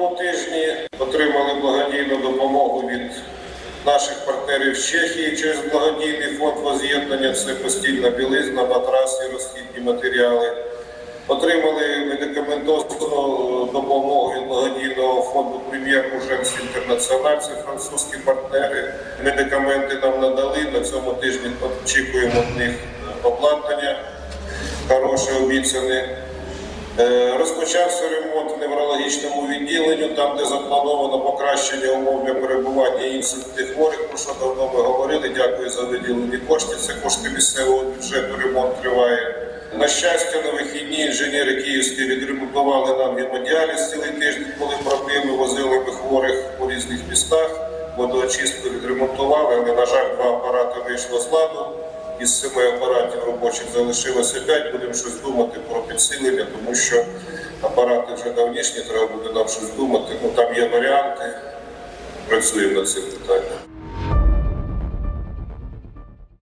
минулому тижні отримали благодійну допомогу від наших партнерів з Чехії через благодійний фонд воз'єднання. Це постільна білизна, матраси, розхідні матеріали. Отримали медикаментозну допомогу від благодійного фонду прем'єр Муженс Інтернаціональ, це французькі партнери. Медикаменти нам надали. На цьому тижні очікуємо від них обладнання хороше обіцяне. Е, Розпочався ремонт в неврологічному відділенню, там, де заплановано покращення умов для перебування інсультних хворих, про що давно ми говорили. Дякую за виділені кошти. Це кошти місцевого бюджету, ремонт триває. На щастя, на вихідні інженери київські відремонтували нам гемодіаліз цілий тиждень, коли проблеми возили ми хворих у різних містах. Водоочистку відремонтували, але, на жаль, два апарати вийшло з ладу. Із семи апаратів робочих залишилося п'ять. Будемо щось думати про підсилення, тому що апарати вже давнішні, треба буде нам щось думати. Ну там є варіанти. Працюємо над цим питанням.